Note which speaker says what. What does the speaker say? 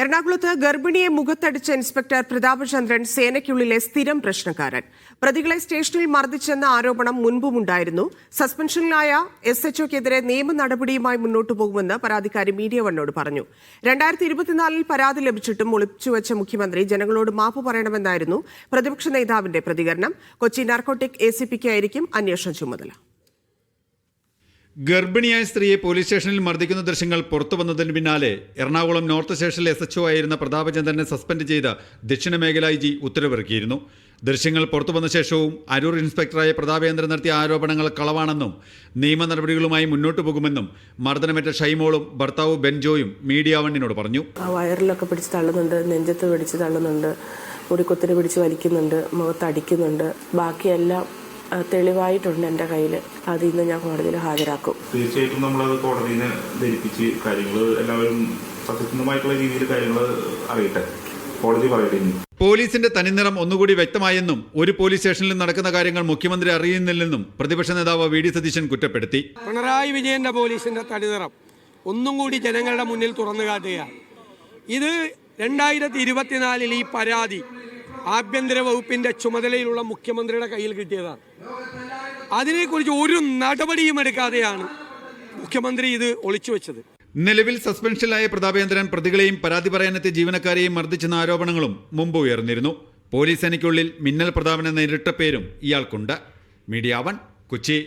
Speaker 1: എറണാകുളത്ത് ഗർഭിണിയെ മുഖത്തടിച്ച ഇൻസ്പെക്ടർ പ്രതാപചന്ദ്രൻ സേനയ്ക്കുള്ളിലെ സ്ഥിരം പ്രശ്നക്കാരൻ. പ്രതികളെ സ്റ്റേഷനിൽ മർദ്ദിച്ചെന്ന ആരോപണം മുൻപുമുണ്ടായിരുന്നു. സസ്പെൻഷനിലായ എസ് എച്ച്ഒക്കെതിരെ നിയമ നടപടിയുമായി മുന്നോട്ടു പോകുമെന്ന് പരാതിക്കാരി മീഡിയ വണ്ണോട് പറഞ്ഞു. രണ്ടായിരത്തി ഇരുപത്തിനാലിൽ പരാതി ലഭിച്ചിട്ടും ഒളിച്ചുവെച്ച മുഖ്യമന്ത്രി ജനങ്ങളോട് മാപ്പ് പറയണമെന്നായിരുന്നു പ്രതിപക്ഷ നേതാവിന്റെ പ്രതികരണം. കൊച്ചി നാർക്കോട്ടിക് എ സി പിക്കായിരിക്കും അന്വേഷണ ചുമതല.
Speaker 2: ഗർഭിണിയായ സ്ത്രീയെ പോലീസ് സ്റ്റേഷനിൽ മർദ്ദിക്കുന്ന ദൃശ്യങ്ങൾ പുറത്തു വന്നതിന് പിന്നാലെ എറണാകുളം നോർത്ത് സ്റ്റേഷനിൽ എസ് എച്ച്ഒ ആയിരുന്ന പ്രതാപചന്ദ്രനെ സസ്പെൻഡ് ചെയ്ത് ദക്ഷിണ മേഖല ഐ ജി ഉത്തരവിറക്കിയിരുന്നു. ദൃശ്യങ്ങൾ പുറത്തു വന്ന ശേഷവും അരൂർ ഇൻസ്പെക്ടറായ പ്രതാപേന്ദ്രൻ നടത്തിയ ആരോപണങ്ങൾ കളവാണെന്നും നിയമ നടപടികളുമായി മുന്നോട്ടു പോകുമെന്നും മർദ്ദനമേറ്റ ഷൈമോളും ഭർത്താവ് ബെൻജോയും മീഡിയ വണ്ണിനോട് പറഞ്ഞു.
Speaker 3: വയറിലൊക്കെ പിടിച്ച് തള്ളുന്നുണ്ട് നെഞ്ചത്ത് പിടിച്ച് തള്ളുന്നുണ്ട് മുടിക്കൊത്തിരി പിടിച്ച് വലിക്കുന്നുണ്ട് മുഖത്ത് അടിക്കുന്നുണ്ട്. ബാക്കിയെല്ലാം തെളിവായിട്ടുണ്ട് എന്റെ കയ്യിൽ. അത് ഇന്ന് ഞാൻ കോടതിയിൽ ഹാജരാക്കും.
Speaker 4: തീർച്ചയായിട്ടും നമ്മളത് കോടതിയിൽ ധരിപ്പിച്ച് കാര്യങ്ങൾ എല്ലാവരും സത്യസന്ധമായിട്ടുള്ള രീതിയിൽ കാര്യങ്ങൾ അറിയട്ടെ. കോടതി പറയട്ടെ
Speaker 2: പോലീസിന്റെ തനിനിറം ഒന്നുകൂടി വ്യക്തമായെന്നും ഒരു പോലീസ് സ്റ്റേഷനിലും നടക്കുന്ന കാര്യങ്ങൾ മുഖ്യമന്ത്രി അറിയുന്നില്ലെന്നും പ്രതിപക്ഷ നേതാവ് വി ഡി സതീശൻ കുറ്റപ്പെടുത്തി.
Speaker 5: പിണറായി വിജയന്റെ പോലീസിന്റെ തടിനിറം ഒന്നും കൂടി ജനങ്ങളുടെ മുന്നിൽ തുറന്നു കാട്ടുകയാണ്. ഇത് രണ്ടായിരത്തി ഇരുപത്തിനാലിൽ ഈ പരാതി ആഭ്യന്തര വകുപ്പിന്റെ ചുമതലയിലുള്ള മുഖ്യമന്ത്രിയുടെ കയ്യിൽ കിട്ടിയതാണ്. അതിനെക്കുറിച്ച് ഒരു നടപടിയും എടുക്കാതെയാണ് മുഖ്യമന്ത്രി ഇത് ഒളിച്ചു വെച്ചത്.
Speaker 2: നിലവിൽ സസ്പെൻഷനിലായ പ്രതാപേന്ദ്രൻ പ്രതികളെയും പരാതി പറയാനെത്തിയ ജീവനക്കാരെയും മർദ്ദിച്ചെന്ന ആരോപണങ്ങളും മുമ്പ് ഉയർന്നിരുന്നു. പോലീസ് സേനയ്ക്കുള്ളിൽ മിന്നൽ പ്രതാപൻ എന്ന പേരും ഇയാൾക്കുണ്ട്. Media one Kochi.